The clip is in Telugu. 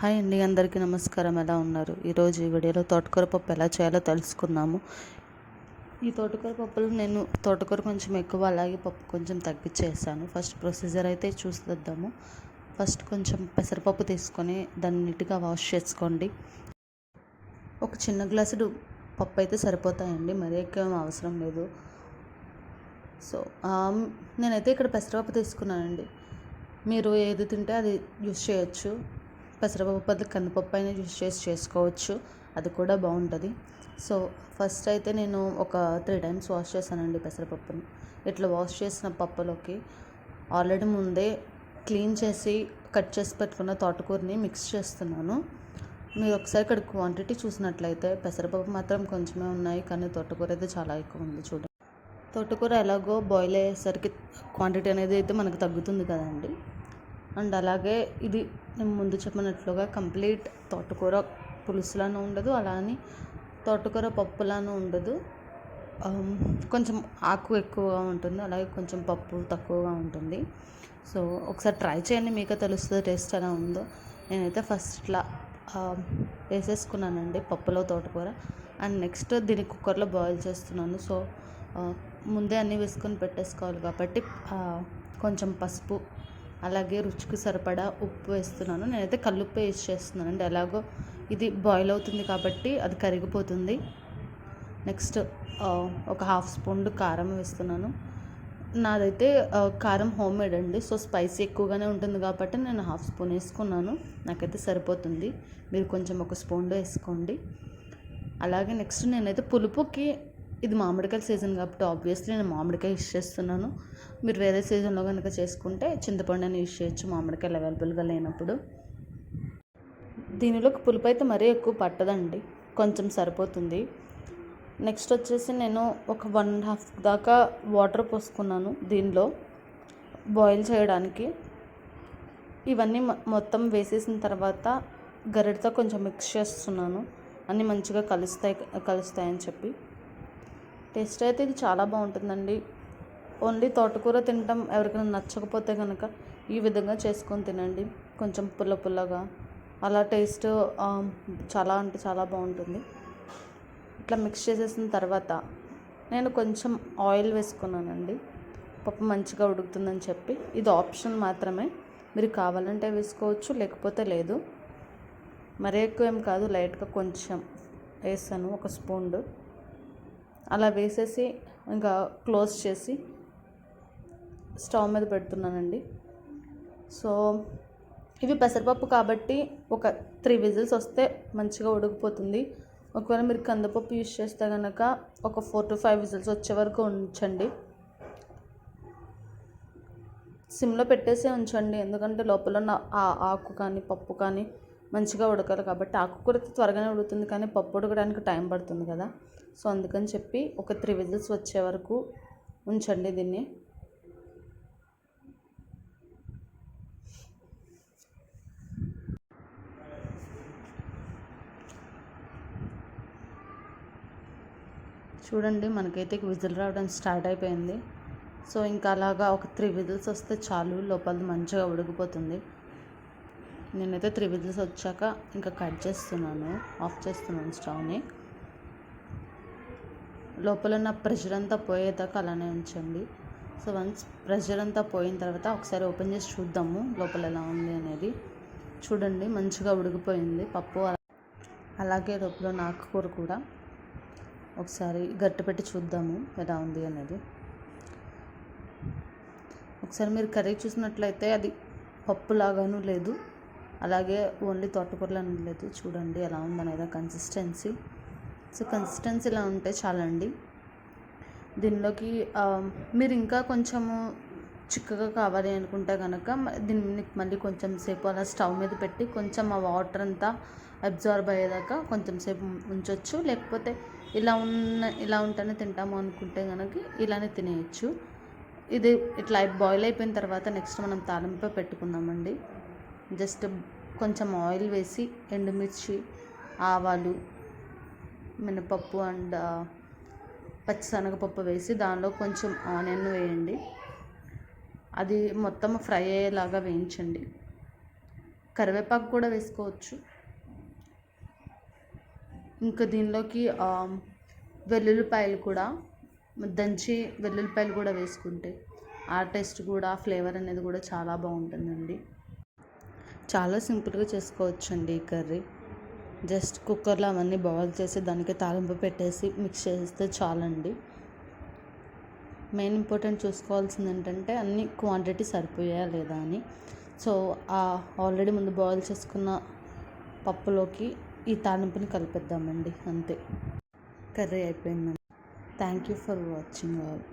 హాయ్ అండి అందరికీ నమస్కారం. ఎలా ఉన్నారు? ఈరోజు ఈ వీడియోలో తోటకూర పప్పు ఎలా చేయాలో తెలుసుకుందాము. ఈ తోటకూర పప్పులు నేను తోటకూర కొంచెం ఎక్కువ అలాగే పప్పు కొంచెం తగ్గించేసాను. ఫస్ట్ ప్రొసీజర్ అయితే చూసేద్దాము. ఫస్ట్ కొంచెం పెసరపప్పు తీసుకొని దాన్ని నీట్గా వాష్ చేసుకోండి. ఒక చిన్న గ్లాసుడు పప్పు అయితే సరిపోతాయండి మరీ ఎక్కువ అవసరం లేదు. సో నేనైతే ఇక్కడ పెసరపప్పు తీసుకున్నానండి. మీరు ఏది తింటే అది యూస్ చేయొచ్చు. పెసరపప్పు బదులు కందిపప్పు అయినా యూస్ చేసి చేసుకోవచ్చు. అది కూడా బాగుంటుంది. సో ఫస్ట్ అయితే నేను ఒక త్రీ టైమ్స్ వాష్ చేశానండి పెసరపప్పుని. ఇట్లా వాష్ చేసిన పప్పులోకి ఆల్రెడీ ముందే క్లీన్ చేసి కట్ చేసి పెట్టుకున్న తోటకూరని మిక్స్ చేస్తున్నాను. మీరు ఒకసారి ఇక్కడ క్వాంటిటీ చూసినట్లయితే పెసరపప్పు మాత్రం కొంచెమే ఉన్నాయి కానీ తోటకూర అయితే చాలా ఎక్కువ ఉంది చూడండి. తోటకూర ఎలాగో బాయిల్ అయ్యేసరికి క్వాంటిటీ అనేది అయితే మనకు తగ్గుతుంది కదండి. అండ్ అలాగే ఇది నేను ముందు చెప్పినట్లుగా కంప్లీట్ తోటకూర పులుసులాను ఉండదు అలా అని తోటకూర పప్పులాను ఉండదు. కొంచెం ఆకు ఎక్కువగా ఉంటుంది అలాగే కొంచెం పప్పు తక్కువగా ఉంటుంది. సో ఒకసారి ట్రై చేయండి మీకే తెలుస్తుంది టేస్ట్ ఎలా ఉందో. నేనైతే ఫస్ట్ ఇట్లా వేసేసుకున్నానండి పప్పులో తోటకూర. అండ్ నెక్స్ట్ దీన్ని కుక్కర్లో బాయిల్ చేస్తున్నాను. సో ముందే అన్నీ వేసుకొని పెట్టేసుకోవాలి కాబట్టి కొంచెం పసుపు అలాగే రుచికి సరిపడా ఉప్పు వేస్తున్నాను. నేనైతే కల్లుప్పు వేసి చేస్తున్నాను. అండి ఎలాగో ఇది బాయిల్ అవుతుంది కాబట్టి అది కరిగిపోతుంది. నెక్స్ట్ ఒక హాఫ్ స్పూన్ కారం వేస్తున్నాను. నాదైతే కారం హోమ్ మేడ్ అండి. సో స్పైసీ ఎక్కువగానే ఉంటుంది కాబట్టి నేను హాఫ్ స్పూన్ వేసుకున్నాను. నాకైతే సరిపోతుంది. మీరు కొంచెం ఒక స్పూన్ వేసుకోండి. అలాగే నెక్స్ట్ నేనైతే పులుపుకి ఇది మామిడికాయ సీజన్ కాబట్టి ఆబ్వియస్లీ నేను మామిడికాయ యూస్ చేస్తున్నాను. మీరు వేరే సీజన్లో కనుక చేసుకుంటే చింతపండు అని యూస్ చేయొచ్చు మామిడికాయలు అవైలబుల్గా లేనప్పుడు. దీనిలోకి పులుపు అయితే మరీ ఎక్కువ పట్టదండి కొంచెం సరిపోతుంది. నెక్స్ట్ వచ్చేసి నేను ఒక వన్ అండ్ హాఫ్ దాకా వాటర్ పోసుకున్నాను దీనిలో. బాయిల్ చేయడానికి. ఇవన్నీ మొత్తం వేసేసిన తర్వాత గరిటతో కొంచెం మిక్స్ చేస్తున్నాను. అన్నీ మంచిగా కలుస్తాయి కలుస్తాయని చెప్పి. టేస్ట్ అయితే ఇది చాలా బాగుంటుందండి. ఓన్లీ తోటకూర తినటం ఎవరికైనా నచ్చకపోతే కనుక ఈ విధంగా చేసుకొని తినండి. కొంచెం పుల్ల పుల్లగా. అలా టేస్ట్ చాలా అంటే చాలా బాగుంటుంది. ఇట్లా మిక్స్ చేసేసిన తర్వాత నేను కొంచెం ఆయిల్ వేసుకున్నానండి. పప్పు మంచిగా ఉడుకుతుందని చెప్పి. ఇది ఆప్షన్ మాత్రమే. మీరు కావాలంటే వేసుకోవచ్చు లేకపోతే లేదు. మరీ ఎక్కువ ఏం కాదు లైట్గా కొంచెం వేసాను ఒక స్పూన్ అలా వేసేసి ఇంకా క్లోజ్ చేసి స్టవ్ మీద పెడుతున్నానండి. సో ఇవి పెసరపప్పు కాబట్టి ఒక త్రీ విజిల్స్ వస్తే మంచిగా ఉడికిపోతుంది. ఒకవేళ మీరు కందిపప్పు యూస్ చేస్తే కనుక ఒక ఫోర్ టు ఫైవ్ విజిల్స్ వచ్చే వరకు ఉంచండి. సిమ్లో పెట్టేసే ఉంచండి. ఎందుకంటే లోపల ఉన్న ఆ ఆకు కానీ పప్పు కానీ మంచిగా ఉడకాలి కాబట్టి ఆకు కూడా త్వరగానే ఉడుకుతుంది కానీ పప్పు ఉడకడానికి టైం పడుతుంది కదా. సో అందుకని చెప్పి ఒక త్రీ విజిల్స్ వచ్చే వరకు ఉంచండి దీన్ని. చూడండి మనకైతే విజిల్ రావడం స్టార్ట్ అయిపోయింది. సో ఇంకా అలాగా ఒక త్రీ విజిల్స్ వస్తే చాలు లోపల మంచిగా ఉడికిపోతుంది. నేనైతే త్రీ విజిల్స్ వచ్చాక ఇంకా కట్ చేస్తున్నాను ఆఫ్ చేస్తున్నాను స్టవ్ని. లోపల ఉన్న ప్రెషర్ అంతా పోయేదాకా అలానే ఉంచండి. సో వన్స్ ప్రెషర్ అంతా పోయిన తర్వాత ఒకసారి ఓపెన్ చేసి చూద్దాము లోపల ఎలా ఉంది అనేది. చూడండి మంచిగా ఉడికిపోయింది. పప్పు అలాగే లోపల ఉన్న ఆకుకూర కూడా. ఒకసారి గట్టి పెట్టి చూద్దాము ఎలా ఉంది అనేది. ఒకసారి మీరు కర్రీ చూసినట్లయితే అది పప్పు లాగాను లేదు. అలాగే ఓన్లీ తోటకూరలాను లేదు. చూడండి ఎలా ఉందనేది కన్సిస్టెన్సీ సో కన్సిస్టెన్సీ ఇలా ఉంటే చాలండి. దీనిలోకి మీరు ఇంకా కొంచెము చిక్కగా కావాలి అనుకుంటే కనుక దీన్ని మళ్ళీ కొంచెం సేపు అలా స్టవ్ మీద పెట్టి కొంచెం ఆ వాటర్ అంతా అబ్జార్బ్ అయ్యేదాకా కొంచెం సేపు ఉంచవచ్చు లేకపోతే ఇలా ఉన్న ఇలా ఉంటేనే తింటాము అనుకుంటే కనుక ఇలానే తినేయచ్చు. ఇది ఇట్లా బాయిల్ అయిపోయిన తర్వాత నెక్స్ట్ మనం తాలింపు పెట్టుకుందామండి. జస్ట్ కొంచెం ఆయిల్ వేసి ఎండుమిర్చి ఆవాలు మినపప్పు అండ్ పచ్చిశనగపప్పు వేసి దానిలో కొంచెం ఆనియన్ వేయండి. అది మొత్తం ఫ్రై అయ్యేలాగా వేయించండి. కరివేపాకు కూడా వేసుకోవచ్చు. ఇంకా దీనిలోకి వెల్లుల్లిపాయలు కూడా దంచి వెల్లుల్లిపాయలు కూడా వేసుకుంటే ఆ టేస్ట్ కూడా ఫ్లేవర్ అనేది కూడా చాలా బాగుంటుందండి. చాలా సింపుల్గా చేసుకోవచ్చండి ఈ కర్రీ. జస్ట్ కుక్కర్లో అవన్నీ బాయిల్ చేసి దానికి తాలింపు పెట్టేసి మిక్స్ చేస్తే చాలండి. మెయిన్ ఇంపార్టెంట్ చూసుకోవాల్సింది ఏంటంటే అన్ని క్వాంటిటీ సరిపోయా లేదా అని. సో ఆ ఆల్రెడీ ముందు బాయిల్ చేసుకున్న పప్పులోకి ఈ తాలింపుని కలిపేద్దామండి అంతే. కర్రీ అయిపోయిందండి. Thank you for watching all.